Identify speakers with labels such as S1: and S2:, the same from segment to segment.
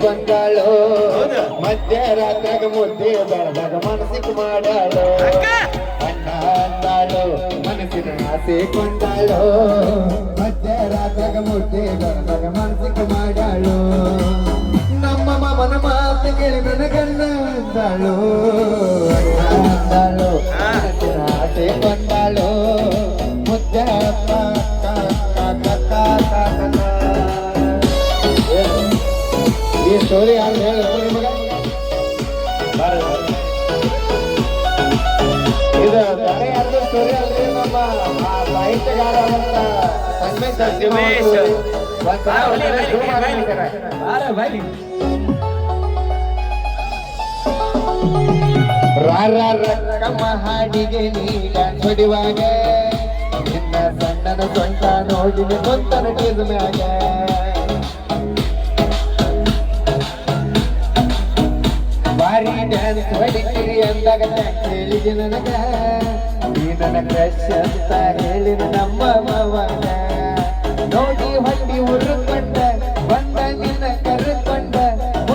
S1: ಬಂದಾಳು? ಮಧ್ಯರಾತ್ರಾಗ ಮುದ್ದೆ ಬೆಳೆದಾಗ ಮನಸ್ಸಿಗೆ ಮಾಡಾಳು? ಅಣ್ಣ ಅಂದಾಳು? ಮನಸ್ಸಿನ ಆಸೆ ಕೊಂಡಾಳು? ಮಧ್ಯರಾತ್ರಾಗ ಮುದ್ದೆ ಬೆಳೆದಾಗ ಮನಸ್ಸಿಗೆ ಮಾಡಾಳು? ನಮ್ಮ ಮಾಮನ ಮಾತು ಕೇಳಿ ನನಗನ್ನ ಅಂದಾಳು? ಅಣ್ಣ ಅಂದಾಳು? ಸ್ಟೋರಿ ಯಾರು ಹೇಳಿದ್ರು ನಿಮಗ ಬರ್ರಿ, ಬರ್ರಿ. ಇದು ಬೇರೆ ಯಾರ್ದು ಸ್ಟೋರಿ ಅಲ್ರಿ ನಮ್ಮ ಆ ಸಾಹಿತ್ಯಗಾರರಂತ ಸಂಗಮೇಶ್
S2: ಸಂಗಮೇಶ್.
S1: ರಕ್ಕಮ್ಮ ಹಾಡಿಗೆ ನೀಲ ಹೊಡಿವಾಗ ನಿನ್ನ ಸಣ್ಣನ ಸೊಂಟ ನೋಡಿನ ಕೊಂತನ ಟೀಸ್ ಮ್ಯಾಗ. ಹೊಡಿತೀರಿ ಅಂದಾಗ ಹೇಳಿದೆ ನನಗ ನೀ ನನ್ನ ಕ್ರಶ್ ಅಂತ ಹೇಳಿದ ನಮ್ಮ ಮಾವನ ನೋಡಿ ಹೊಟ್ಟಿ ಉರುಕೊಂಡ ಬಂದ ನಿನ್ನ ಕರೆಕೊಂಡ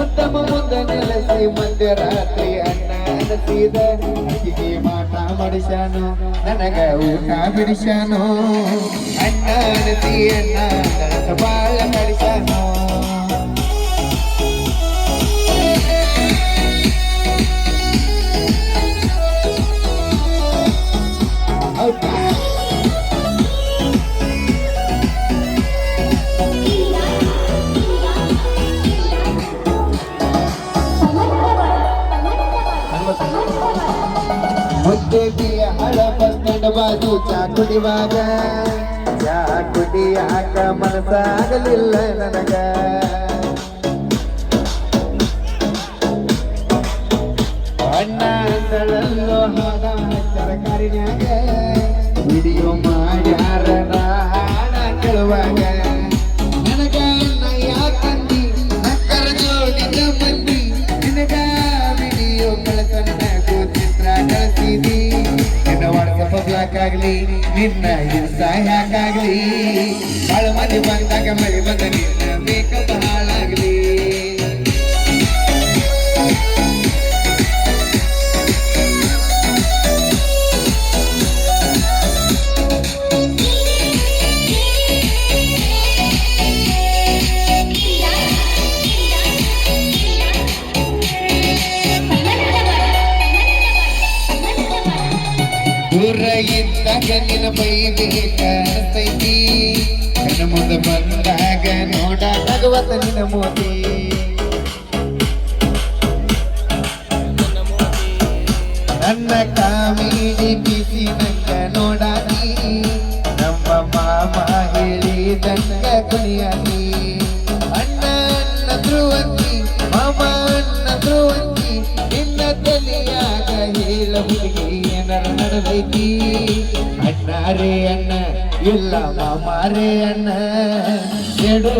S1: ಉತ್ತಮ ಮುಂದ ನೆಲೆಸಿ ಮಧ್ಯರಾತ್ರಿ ಅಣ್ಣ ಅನಸಿದ ಅಕ್ಕಿಗೆ ಮಾಟ ಮಾಡಿಸ್ಯಾನು ನನಗ ಊಟ ಬಿಡಿಸಾನು ಅಣ್ಣ ಅನಸಿ ಅಣ್ಣ ಬಾಳ ಮುದ್ದೆಗೆ ಹಳ ಬಸ್ಕಂಡ ಬಾಜು ಚಾ ಕುಡಿವಾಗ ಚಾ ಕುಡಿಯಾಕ ಮನಸ್ಸಾಗಲಿಲ್ಲ ನನಗ. ಅಣ್ಣ ಅಂತಳಲ್ಲೋ ಹಾಡ ತರಕಾರಿನಾಗ ವಿಡಿಯೋ ಮಾಡ್ಯಾರ ಹಾಡ ಕೇಳುವಾಗ. ಆಗ್ಲಿ ನಿನ್ನ ಆಗ್ಲಿ ಬಾಳ ಮಂದಿ ಬಂದಾಗ ಮಳೆ ಬಂದ ನಿನ್ನ ಮೇಕಪ್ ಹಾಳಾಗ್ಲಿ. ದೂರ ಇದ್ದಾಗ ನಿನ್ನ ಬೈಬೇಕ ಕಾಣಿಸ್ತೈತಿ. ಕಣ್ಣು ಮುಂದೆ ಬಂದಾಗ ನೋಡ ಭಗವತ ನಿನ್ನ ಮೋದಿ ನನ್ನ ಕಾಮಿಡಿ ಬಿಸಿ ನಂಗ ನೋಡಾನಿ ನಮ್ಮ ಮಾಮ ಹೇಳಿದಂಗ ಕುಣಿಯಾನಿ ಅಣ್ಣ ಅಣ್ಣ ಧ್ರುವಂತಿ ಮಾಮ ಅಣ್ಣ ಧ್ರುವಂತಿ ನಿನ್ನ ತಲೆಯಾಗ ಹೇಳ ಹುಡುಗಿ. ಏನಾರ ನಡೆದೈತಿ ಅಣ್ಣ ರೇ ಅಣ್ಣ ಇಲ್ಲ ಮಾಮ ರೇ ಅಣ್ಣ ಎಡು